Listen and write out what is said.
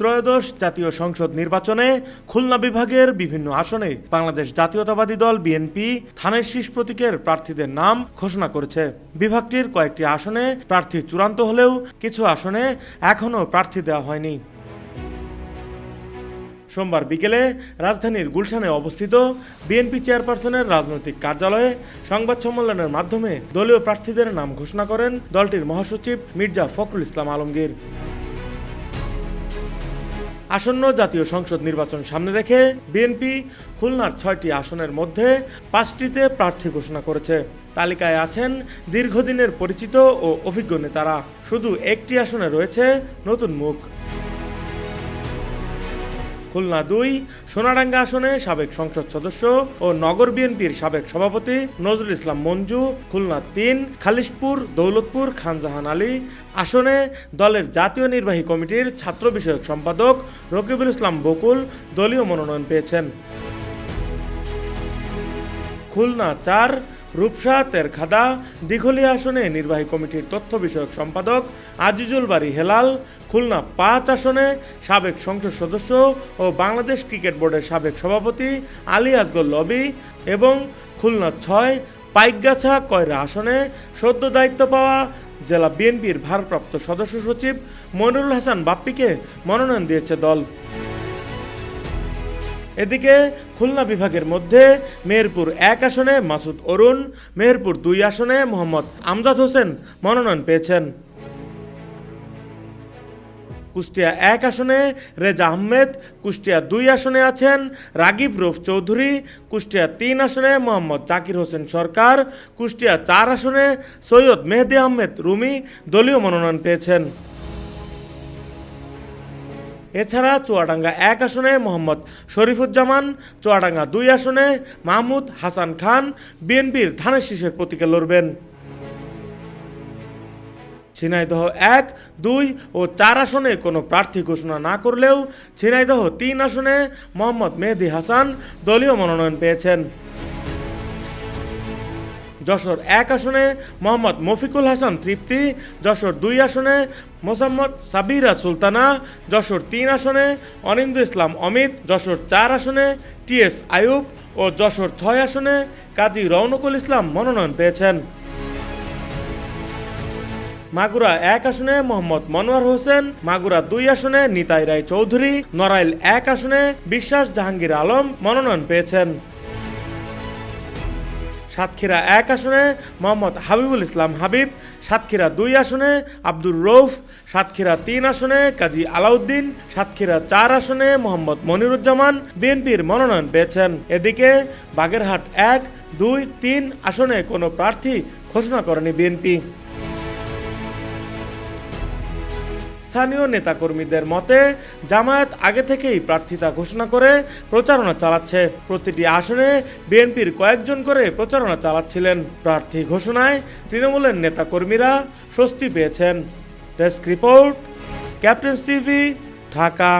ত্রয়োদশ জাতীয় সংসদ নির্বাচনে খুলনা বিভাগের বিভিন্ন আসনে বাংলাদেশ জাতীয়তাবাদী দল বিএনপি থানের শীষ প্রতীকের প্রার্থীদের নাম ঘোষণা করেছে। বিভাগটির কয়েকটি আসনে প্রার্থী চূড়ান্ত হলেও কিছু আসনে এখনও প্রার্থী দেওয়া হয়নি। সোমবার বিকেলে রাজধানীর গুলশানে অবস্থিত বিএনপি চেয়ারপারসনের রাজনৈতিক কার্যালয়ে সংবাদ সম্মেলনের মাধ্যমে দলীয় প্রার্থীদের নাম ঘোষণা করেন দলটির মহাসচিব মির্জা ফখরুল ইসলাম আলমগীর। আসন্ন জাতীয় সংসদ নির্বাচন সামনে রেখে বিএনপি খুলনার ছয়টি আসনের মধ্যে পাঁচটিতে প্রার্থী ঘোষণা করেছে। তালিকায় আছেন দীর্ঘদিনের পরিচিত ও অভিজ্ঞ নেতারা। শুধু একটি আসনে রয়েছে নতুন মুখ। খুলনা দুই, সোনাডাঙ্গা আসনে সাবেক সংসদ সদস্য ও নগর বিএনপির সাবেক সভাপতি নজরুল ইসলাম মঞ্জু, খুলনা তিন, খালিশপুর, দৌলতপুর, খানজাহান আলী, আসনে দলের জাতীয় নির্বাহী কমিটির ছাত্র বিষয়ক সম্পাদক রকিবুল ইসলাম বকুল দলীয় মনোনয়ন পেয়েছেন। খুলনা চার রূপসা, তেরখাদা দিঘলিয়া আসনে নির্বাহী কমিটির তথ্য বিষয়ক সম্পাদক আজিজুল বাড়ি হেলাল, খুলনা পাঁচ আসনে সাবেক সংসদ সদস্য ও বাংলাদেশ ক্রিকেট বোর্ডের সাবেক সভাপতি আলী আসগর লবি এবং খুলনা ছয় পাইকগাছা কয়রা আসনে সদ্য দায়িত্ব পাওয়া জেলা বিএনপির ভারপ্রাপ্ত সদস্য সচিব মনিরুল হাসান বাপ্পিকে মনোনয়ন দিয়েছে দল। এদিকে খুলনা বিভাগের মধ্যে মেহেরপুর এক আসনে মাসুদ অরুণ, মেহেরপুর দুই আসনে মোহাম্মদ আমজাদ হোসেন মনোনয়ন পেয়েছেন। কুষ্টিয়া এক আসনে রেজা আহমেদ, কুষ্টিয়া দুই আসনে আছেন রাগিব রুফ চৌধুরী, কুষ্টিয়া তিন আসনে মোহাম্মদ জাকির হোসেন সরকার, কুষ্টিয়া চার আসনে সৈয়দ মেহেদি আহমেদ রুমি দলীয় মনোনয়ন পেয়েছেন। এছাড়া চুয়াডাঙ্গা এক আসনে মোহাম্মদ শরীফুজ্জামান, চুয়াডাঙ্গা দুই আসনে মাহমুদ হাসান খান, বিএনপির ধানের শীষের প্রতীকে লড়বেন। ঝিনাইদহ এক, দুই ও চার আসনে কোনো প্রার্থী ঘোষণা না করলেও ঝিনাইদহ তিন আসনে মোহাম্মদ মেহেদি হাসান দলীয় মনোনয়ন পেয়েছেন। যশোর এক আসনে মোহাম্মদ মফিকুল হাসান তৃপ্তি, যশোর দুই আসনে মোসাম্মদ সাবিরা সুলতানা, যশোর তিন আসনে অনিন্দ ইসলাম অমিত, যশোর চার আসনে টিএস আয়ুব ও যশোর ছয় আসনে কাজী রৌনকুল ইসলাম মনোনয়ন পেয়েছেন। মাগুরা এক আসনে মোহাম্মদ মনোয়ার হোসেন, মাগুরা দুই আসনে নিতাই রায় চৌধুরী, নড়াইল এক আসনে বিশ্বাস জাহাঙ্গীর আলম মনোনয়ন পেয়েছেন। সাতক্ষীরা এক আসনে মোহাম্মদ হাবিবুল ইসলাম হাবিব, সাতক্ষীরা দুই আসনে আব্দুর রৌফ সাতক্ষীরা তিন আসনে কাজী আলাউদ্দিন, সাতক্ষীরা চার আসনে মোহাম্মদ মনিরুজ্জামান। বিএনপির মনোনয়ন পেয়েছেন। এদিকে বাগেরহাট এক, দুই, তিন আসনে কোনো প্রার্থী ঘোষণা করেনি বিএনপি। স্থানীয় নেতাকর্মীদের মতে, জামায়াত আগে থেকেই প্রার্থিতা ঘোষণা করে প্রচারণা চালাচ্ছে। প্রতিটি আসনে বিএনপির কয়েকজন করে প্রচারণা চালাচ্ছিলেন। প্রার্থী ঘোষণায় তৃণমূলের নেতাকর্মীরা স্বস্তি পেয়েছেন। Desk report, captains TV, Dhaka.